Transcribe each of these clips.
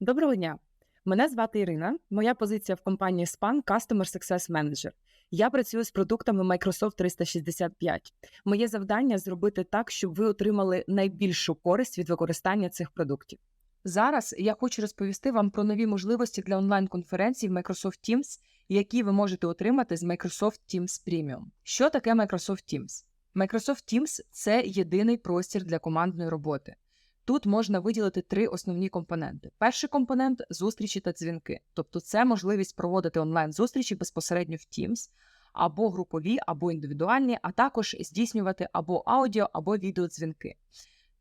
Доброго дня! Мене звати Ірина. Моя позиція в компанії SPAN – Customer Success Manager. Я працюю з продуктами Microsoft 365. Моє завдання зробити так, щоб ви отримали найбільшу користь від використання цих продуктів. Зараз я хочу розповісти вам про нові можливості для онлайн-конференцій в Microsoft Teams, які ви можете отримати з Microsoft Teams Premium. Що таке Microsoft Teams? Microsoft Teams – це єдиний простір для командної роботи. Тут можна виділити три основні компоненти. Перший компонент зустрічі та дзвінки, тобто це можливість проводити онлайн-зустрічі безпосередньо в Teams, або групові, або індивідуальні, а також здійснювати або аудіо, або відеодзвінки.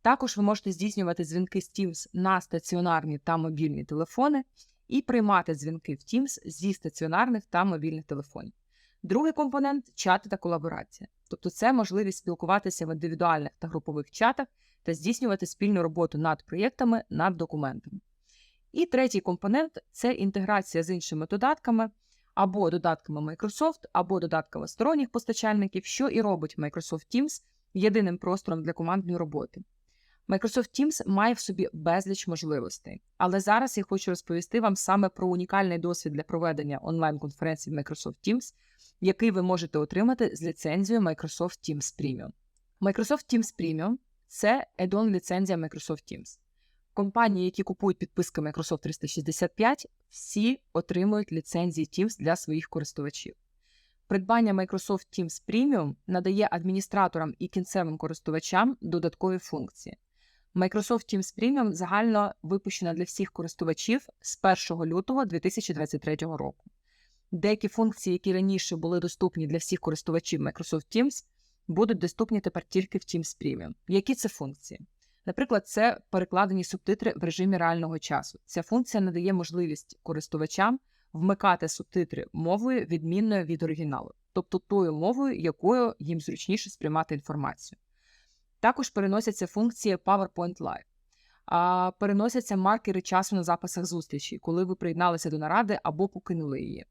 Також ви можете здійснювати дзвінки з Teams на стаціонарні та мобільні телефони і приймати дзвінки в Teams зі стаціонарних та мобільних телефонів. Другий компонент чати та колаборація, тобто це можливість спілкуватися в індивідуальних та групових чатах та здійснювати спільну роботу над проєктами, над документами. І третій компонент це інтеграція з іншими додатками, або додатками Microsoft, або додатками сторонніх постачальників, що і робить Microsoft Teams єдиним простором для командної роботи. Microsoft Teams має в собі безліч можливостей, але зараз я хочу розповісти вам саме про унікальний досвід для проведення онлайн-конференцій Microsoft Teams, який ви можете отримати з ліцензією Microsoft Teams Premium. Microsoft Teams Premium це add-on ліцензія Microsoft Teams. Компанії, які купують підписки Microsoft 365, всі отримують ліцензії Teams для своїх користувачів. Придбання Microsoft Teams Premium надає адміністраторам і кінцевим користувачам додаткові функції. Microsoft Teams Premium загально випущена для всіх користувачів з 1 лютого 2023 року. Деякі функції, які раніше були доступні для всіх користувачів Microsoft Teams, будуть доступні тепер тільки в Teams Premium. Які це функції? Наприклад, це перекладені субтитри в режимі реального часу. Ця функція надає можливість користувачам вмикати субтитри мовою, відмінною від оригіналу, тобто тою мовою, якою їм зручніше сприймати інформацію. Також переносяться функції PowerPoint Live. А переносяться маркери часу на записах зустрічі, коли ви приєдналися до наради або покинули її.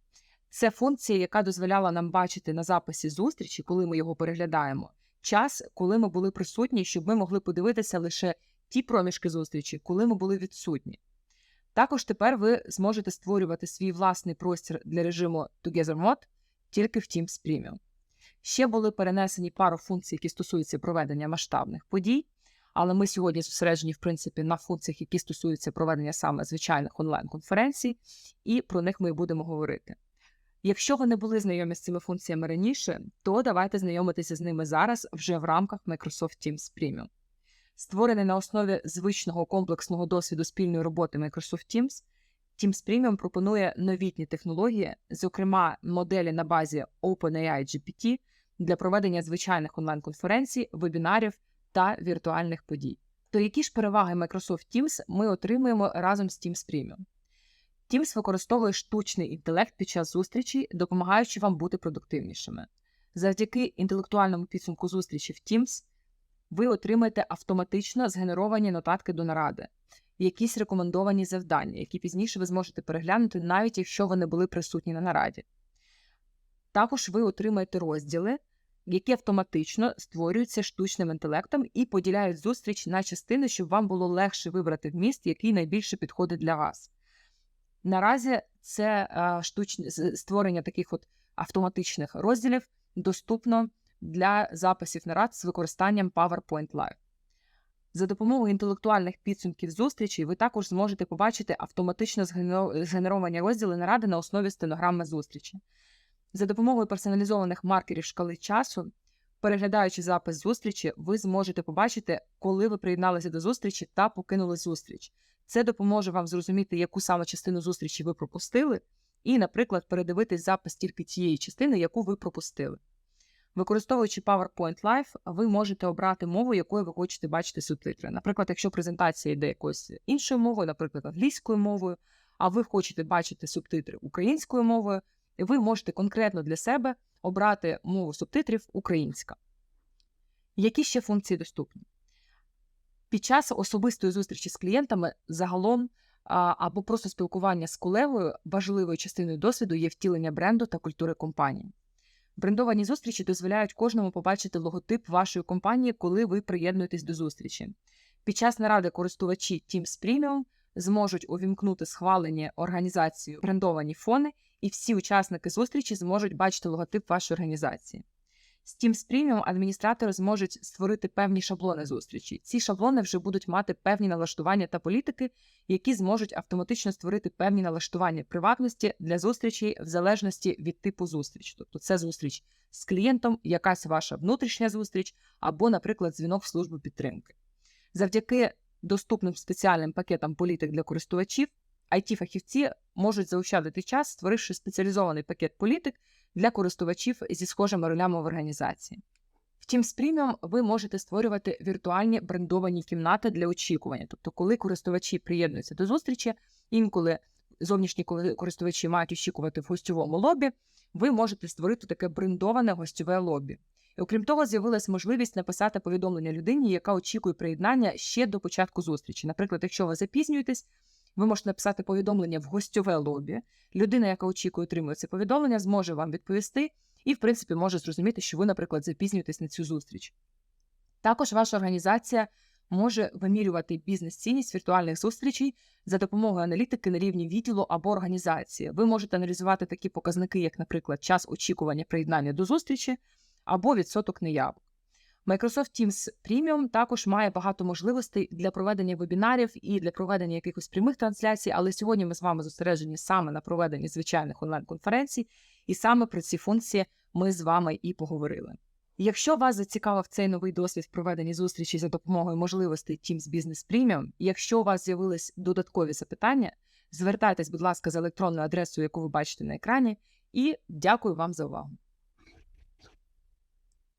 Це функція, яка дозволяла нам бачити на записі зустрічі, коли ми його переглядаємо, час, коли ми були присутні, щоб ми могли подивитися лише ті проміжки зустрічі, коли ми були відсутні. Також тепер ви зможете створювати свій власний простір для режиму Together Mode тільки в Teams Premium. Ще були перенесені пару функцій, які стосуються проведення масштабних подій, але ми сьогодні зосереджені, в принципі, на функціях, які стосуються проведення саме звичайних онлайн-конференцій, і про них ми будемо говорити. Якщо ви не були знайомі з цими функціями раніше, то давайте знайомитися з ними зараз вже в рамках Microsoft Teams Premium. Створений на основі звичного комплексного досвіду спільної роботи Microsoft Teams, Teams Premium пропонує новітні технології, зокрема моделі на базі OpenAI GPT для проведення звичайних онлайн-конференцій, вебінарів та віртуальних подій. То які ж переваги Microsoft Teams ми отримуємо разом з Teams Premium? Teams використовує штучний інтелект під час зустрічі, допомагаючи вам бути продуктивнішими. Завдяки інтелектуальному підсумку зустрічі в Teams ви отримаєте автоматично згенеровані нотатки до наради, якісь рекомендовані завдання, які пізніше ви зможете переглянути, навіть якщо ви не були присутні на нараді. Також ви отримаєте розділи, які автоматично створюються штучним інтелектом і поділяють зустріч на частини, щоб вам було легше вибрати вміст, який найбільше підходить для вас. Наразі це штучне створення таких от автоматичних розділів доступно для записів нарад з використанням PowerPoint Live. За допомогою інтелектуальних підсумків зустрічі ви також зможете побачити автоматично згенеровані розділи наради на основі стенограми зустрічі. За допомогою персоналізованих маркерів шкали часу, переглядаючи запис зустрічі, ви зможете побачити, коли ви приєдналися до зустрічі та покинули зустріч. Це допоможе вам зрозуміти, яку саме частину зустрічі ви пропустили, і, наприклад, передивитись запис тільки тієї частини, яку ви пропустили. Використовуючи PowerPoint Live, ви можете обрати мову, якою ви хочете бачити субтитри. Наприклад, якщо презентація йде якоюсь іншою мовою, наприклад, англійською мовою, а ви хочете бачити субтитри українською мовою, ви можете конкретно для себе обрати мову субтитрів українська. Які ще функції доступні? Під час особистої зустрічі з клієнтами загалом або просто спілкування з колегою важливою частиною досвіду є втілення бренду та культури компанії. Брендовані зустрічі дозволяють кожному побачити логотип вашої компанії, коли ви приєднуєтесь до зустрічі. Під час наради користувачі Teams Premium зможуть увімкнути схвалені організацією брендовані фони, і всі учасники зустрічі зможуть бачити логотип вашої організації. З Teams Premium адміністратори зможуть створити певні шаблони зустрічі. Ці шаблони вже будуть мати певні налаштування та політики, які зможуть автоматично створити певні налаштування приватності для зустрічей в залежності від типу зустріч. Тобто це зустріч з клієнтом, якась ваша внутрішня зустріч, або, наприклад, дзвінок в службу підтримки. Завдяки доступним спеціальним пакетам політик для користувачів, it фахівці можуть заощадити час, створивши спеціалізований пакет політик для користувачів зі схожими ролями в організації. В Teams Premium ви можете створювати віртуальні брендовані кімнати для очікування. Тобто, коли користувачі приєднуються до зустрічі, інколи зовнішні користувачі мають очікувати в гостьовому лобі, ви можете створити таке брендоване гостьове лобі. І, окрім того, з'явилась можливість написати повідомлення людині, яка очікує приєднання ще до початку зустрічі. Наприклад, якщо ви запізнюєтесь, ви можете написати повідомлення в гостьове лобі. Людина, яка очікує отримує це повідомлення, зможе вам відповісти і, в принципі, може зрозуміти, що ви, наприклад, запізнюєтесь на цю зустріч. Також ваша організація може вимірювати бізнес-цінність віртуальних зустрічей за допомогою аналітики на рівні відділу або організації. Ви можете аналізувати такі показники, як, наприклад, час очікування приєднання до зустрічі або відсоток неявок. Microsoft Teams Premium також має багато можливостей для проведення вебінарів і для проведення якихось прямих трансляцій, але сьогодні ми з вами зосереджені саме на проведенні звичайних онлайн-конференцій, і саме про ці функції ми з вами і поговорили. Якщо вас зацікавив цей новий досвід в проведенні зустрічі за допомогою можливостей Teams Business Premium, якщо у вас з'явились додаткові запитання, звертайтесь, будь ласка, за електронною адресою, яку ви бачите на екрані, і дякую вам за увагу.